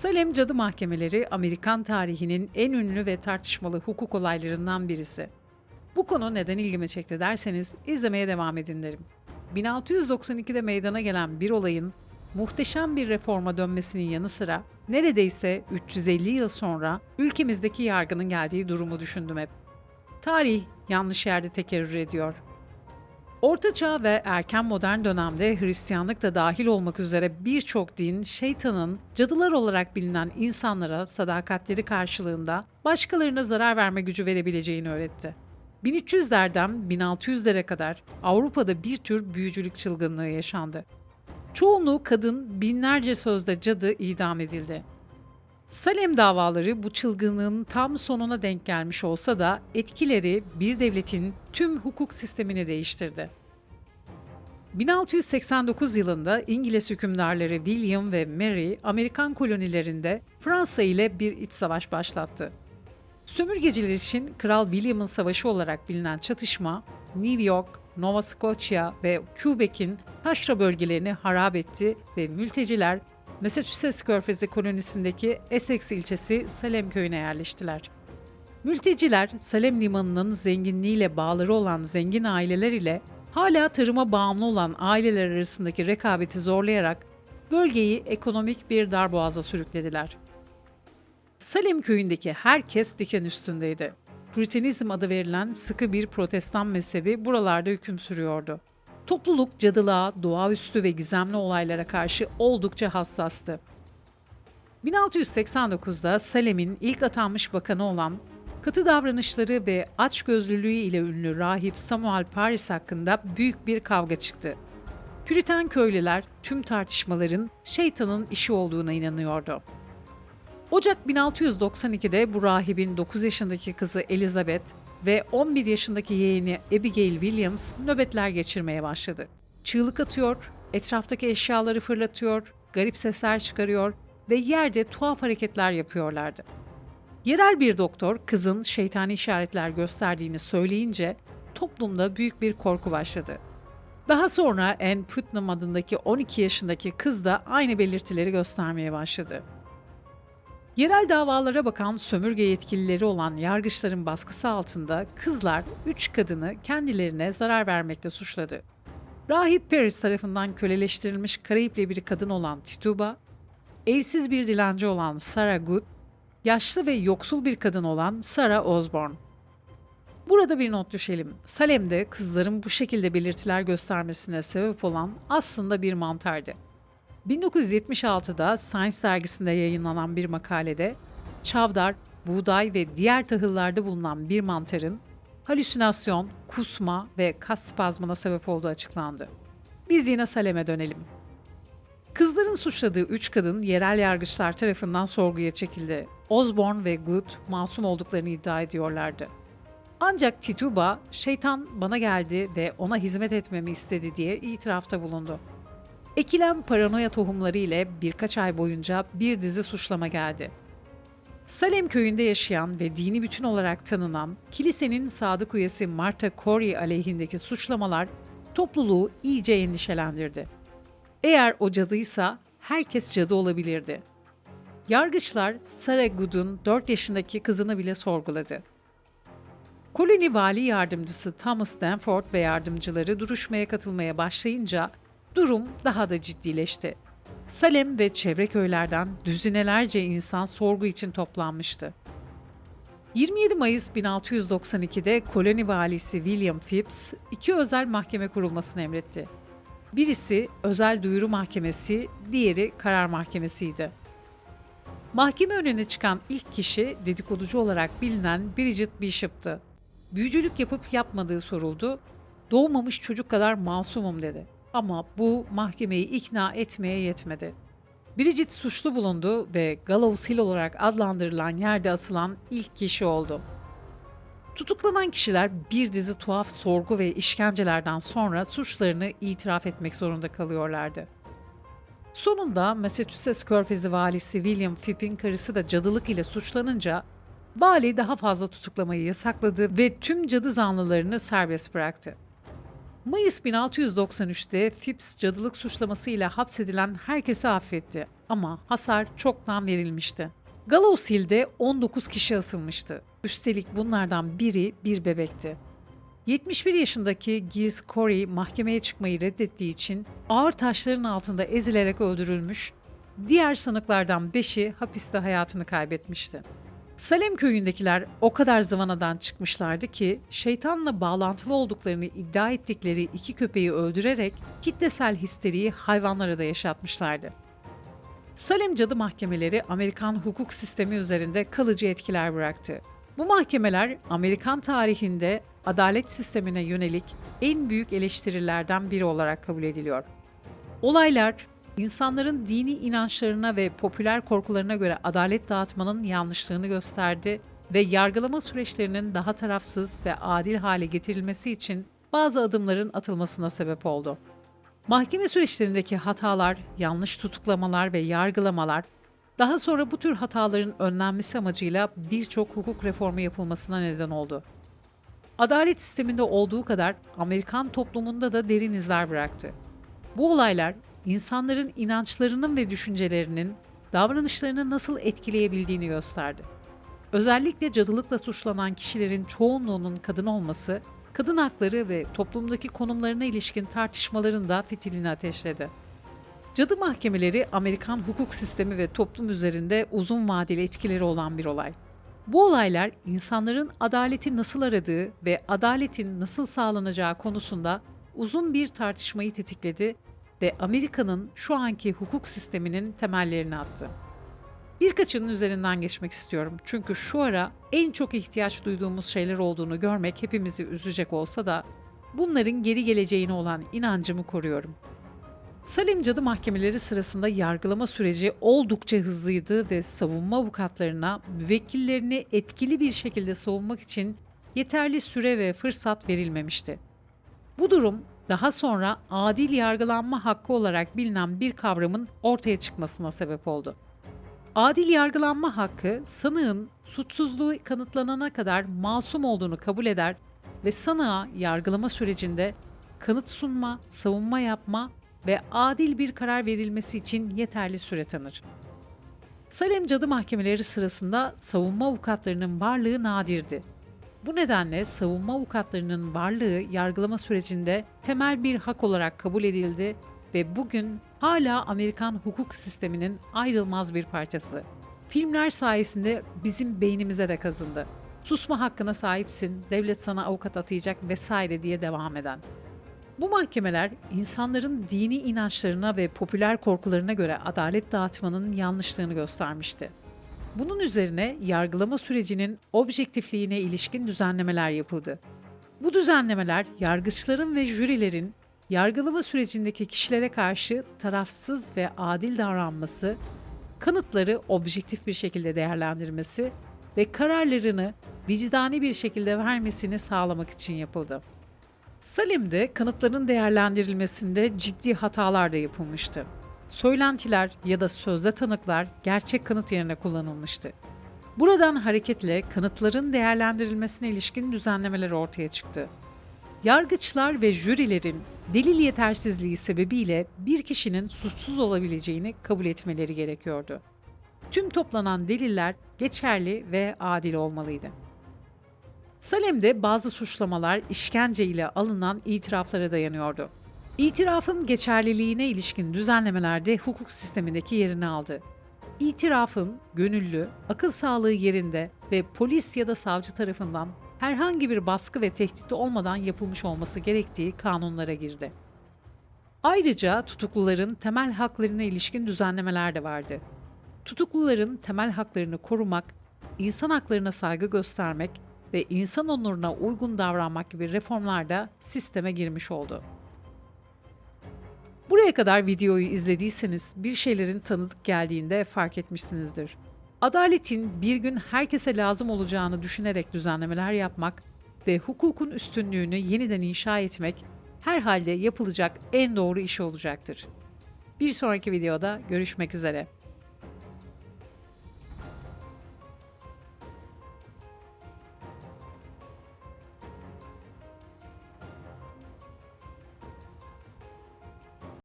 Salem Cadı Mahkemeleri Amerikan tarihinin en ünlü ve tartışmalı hukuk olaylarından birisi. Bu konu neden ilgimi çekti derseniz izlemeye devam edin derim. 1692'de meydana gelen bir olayın muhteşem bir reforma dönmesinin yanı sıra neredeyse 350 yıl sonra ülkemizdeki yargının geldiği durumu düşündüm hep. Tarih yanlış yerde tekerrür ediyor. Orta Çağ ve erken modern dönemde Hristiyanlık da dahil olmak üzere birçok din şeytanın cadılar olarak bilinen insanlara sadakatleri karşılığında başkalarına zarar verme gücü verebileceğini öğretti. 1300'lerden 1600'lere kadar Avrupa'da bir tür büyücülük çılgınlığı yaşandı. Çoğunluğu kadın binlerce sözde cadı idam edildi. Salem davaları bu çılgınlığın tam sonuna denk gelmiş olsa da etkileri bir devletin tüm hukuk sistemini değiştirdi. 1689 yılında İngiliz hükümdarları William ve Mary Amerikan kolonilerinde Fransa ile bir iç savaş başlattı. Sömürgeciler için Kral William'ın savaşı olarak bilinen çatışma New York, Nova Scotia ve Quebec'in taşra bölgelerini harap etti ve mülteciler Massachusetts Körfezi kolonisindeki Essex ilçesi Salem köyüne yerleştiler. Mülteciler Salem limanının zenginliğiyle bağları olan zengin aileler ile hala tarıma bağımlı olan aileler arasındaki rekabeti zorlayarak bölgeyi ekonomik bir darboğaza sürüklediler. Salem köyündeki herkes diken üstündeydi. Püritenizm adı verilen sıkı bir protestan mezhebi buralarda hüküm sürüyordu. Topluluk cadılığa, doğaüstü ve gizemli olaylara karşı oldukça hassastı. 1689'da Salem'in ilk atanmış bakanı olan, katı davranışları ve açgözlülüğü ile ünlü rahip Samuel Paris hakkında büyük bir kavga çıktı. Püriten köylüler tüm tartışmaların şeytanın işi olduğuna inanıyordu. Ocak 1692'de bu rahibin 9 yaşındaki kızı Elizabeth ve 11 yaşındaki yeğeni Abigail Williams nöbetler geçirmeye başladı. Çığlık atıyor, etraftaki eşyaları fırlatıyor, garip sesler çıkarıyor ve yerde tuhaf hareketler yapıyorlardı. Yerel bir doktor kızın şeytani işaretler gösterdiğini söyleyince toplumda büyük bir korku başladı. Daha sonra Anne Putnam adındaki 12 yaşındaki kız da aynı belirtileri göstermeye başladı. Yerel davalara bakan sömürge yetkilileri olan yargıçların baskısı altında kızlar üç kadını kendilerine zarar vermekle suçladı. Rahip Paris tarafından köleleştirilmiş Karayipli bir kadın olan Tituba, evsiz bir dilenci olan Sarah Good, yaşlı ve yoksul bir kadın olan Sarah Osborne. Burada bir not düşelim. Salem'de kızların bu şekilde belirtiler göstermesine sebep olan aslında bir mantardı. 1976'da Science dergisinde yayınlanan bir makalede çavdar, buğday ve diğer tahıllarda bulunan bir mantarın halüsinasyon, kusma ve kas spazmına sebep olduğu açıklandı. Biz yine Salem'e dönelim. Kızların suçladığı üç kadın yerel yargıçlar tarafından sorguya çekildi. Osborne ve Good masum olduklarını iddia ediyorlardı. Ancak Tituba, şeytan bana geldi ve ona hizmet etmemi istedi diye itirafta bulundu. Ekilen paranoya tohumları ile birkaç ay boyunca bir dizi suçlama geldi. Salem köyünde yaşayan ve dini bütün olarak tanınan kilisenin sadık üyesi Martha Corey aleyhindeki suçlamalar topluluğu iyice endişelendirdi. Eğer o cadıysa herkes cadı olabilirdi. Yargıçlar Sarah Good'un 4 yaşındaki kızını bile sorguladı. Koloni vali yardımcısı Thomas Stanford ve yardımcıları duruşmaya katılmaya başlayınca durum daha da ciddileşti. Salem ve çevre köylerden düzinelerce insan sorgu için toplanmıştı. 27 Mayıs 1692'de koloni valisi William Phipps iki özel mahkeme kurulmasını emretti. Birisi özel duyuru mahkemesi, diğeri karar mahkemesiydi. Mahkeme önüne çıkan ilk kişi dedikoducu olarak bilinen Bridget Bishop'tı. Büyücülük yapıp yapmadığı soruldu. Doğmamış çocuk kadar masumum dedi. Ama bu mahkemeyi ikna etmeye yetmedi. Bridget suçlu bulundu ve Gallows Hill olarak adlandırılan yerde asılan ilk kişi oldu. Tutuklanan kişiler bir dizi tuhaf sorgu ve işkencelerden sonra suçlarını itiraf etmek zorunda kalıyorlardı. Sonunda Massachusetts Körfezi valisi William Phipp'in karısı da cadılık ile suçlanınca vali daha fazla tutuklamayı yasakladı ve tüm cadı zanlılarını serbest bıraktı. Mayıs 1693'te Phipps cadılık suçlamasıyla hapsedilen herkesi affetti ama hasar çoktan verilmişti. Gallows Hill'de 19 kişi asılmıştı. Üstelik bunlardan biri bir bebekti. 71 yaşındaki Giles Corey mahkemeye çıkmayı reddettiği için ağır taşların altında ezilerek öldürülmüş, diğer sanıklardan 5'i hapiste hayatını kaybetmişti. Salem köyündekiler o kadar zıvanadan çıkmışlardı ki şeytanla bağlantılı olduklarını iddia ettikleri iki köpeği öldürerek kitlesel histeriyi hayvanlara da yaşatmışlardı. Salem cadı mahkemeleri Amerikan hukuk sistemi üzerinde kalıcı etkiler bıraktı. Bu mahkemeler Amerikan tarihinde adalet sistemine yönelik en büyük eleştirilerden biri olarak kabul ediliyor. Olaylar insanların dini inançlarına ve popüler korkularına göre adalet dağıtmanın yanlışlığını gösterdi ve yargılama süreçlerinin daha tarafsız ve adil hale getirilmesi için bazı adımların atılmasına sebep oldu. Mahkeme süreçlerindeki hatalar, yanlış tutuklamalar ve yargılamalar daha sonra bu tür hataların önlenmesi amacıyla birçok hukuk reformu yapılmasına neden oldu. Adalet sisteminde olduğu kadar Amerikan toplumunda da derin izler bıraktı. Bu olaylar insanların inançlarının ve düşüncelerinin davranışlarını nasıl etkileyebildiğini gösterdi. Özellikle cadılıkla suçlanan kişilerin çoğunluğunun kadın olması, kadın hakları ve toplumdaki konumlarına ilişkin tartışmaların da fitilini ateşledi. Cadı mahkemeleri Amerikan hukuk sistemi ve toplum üzerinde uzun vadeli etkileri olan bir olay. Bu olaylar insanların adaleti nasıl aradığı ve adaletin nasıl sağlanacağı konusunda uzun bir tartışmayı tetikledi ve Amerika'nın şu anki hukuk sisteminin temellerini attı. Birkaçının üzerinden geçmek istiyorum. Çünkü şu ara en çok ihtiyaç duyduğumuz şeyler olduğunu görmek hepimizi üzecek olsa da bunların geri geleceğine olan inancımı koruyorum. Salim Cadı mahkemeleri sırasında yargılama süreci oldukça hızlıydı ve savunma avukatlarına müvekkillerini etkili bir şekilde savunmak için yeterli süre ve fırsat verilmemişti. Bu durum daha sonra adil yargılanma hakkı olarak bilinen bir kavramın ortaya çıkmasına sebep oldu. Adil yargılanma hakkı sanığın suçsuzluğu kanıtlanana kadar masum olduğunu kabul eder ve sanığa yargılama sürecinde kanıt sunma, savunma yapma ve adil bir karar verilmesi için yeterli süre tanır. Salem cadı mahkemeleri sırasında savunma avukatlarının varlığı nadirdi. Bu nedenle savunma avukatlarının varlığı yargılama sürecinde temel bir hak olarak kabul edildi ve bugün hala Amerikan hukuk sisteminin ayrılmaz bir parçası. Filmler sayesinde bizim beynimize de kazındı. Susma hakkına sahipsin, devlet sana avukat atayacak vesaire diye devam eden. Bu mahkemeler insanların dini inançlarına ve popüler korkularına göre adalet dağıtmanın yanlışlığını göstermişti. Bunun üzerine yargılama sürecinin objektifliğine ilişkin düzenlemeler yapıldı. Bu düzenlemeler yargıçların ve jürilerin yargılama sürecindeki kişilere karşı tarafsız ve adil davranması, kanıtları objektif bir şekilde değerlendirmesi ve kararlarını vicdani bir şekilde vermesini sağlamak için yapıldı. Salim'de kanıtların değerlendirilmesinde ciddi hatalar da yapılmıştı. Söylentiler ya da sözde tanıklar gerçek kanıt yerine kullanılmıştı. Buradan hareketle kanıtların değerlendirilmesine ilişkin düzenlemeler ortaya çıktı. Yargıçlar ve jürilerin delil yetersizliği sebebiyle bir kişinin suçsuz olabileceğini kabul etmeleri gerekiyordu. Tüm toplanan deliller geçerli ve adil olmalıydı. Salem'de bazı suçlamalar işkence ile alınan itiraflara dayanıyordu. İtirafın geçerliliğine ilişkin düzenlemelerde hukuk sistemindeki yerini aldı. İtirafın gönüllü, akıl sağlığı yerinde ve polis ya da savcı tarafından herhangi bir baskı ve tehdit olmadan yapılmış olması gerektiği kanunlara girdi. Ayrıca tutukluların temel haklarına ilişkin düzenlemeler de vardı. Tutukluların temel haklarını korumak, insan haklarına saygı göstermek ve insan onuruna uygun davranmak gibi reformlar da sisteme girmiş oldu. Buraya kadar videoyu izlediyseniz bir şeylerin tanıdık geldiğinde fark etmişsinizdir. Adaletin bir gün herkese lazım olacağını düşünerek düzenlemeler yapmak ve hukukun üstünlüğünü yeniden inşa etmek herhalde yapılacak en doğru iş olacaktır. Bir sonraki videoda görüşmek üzere.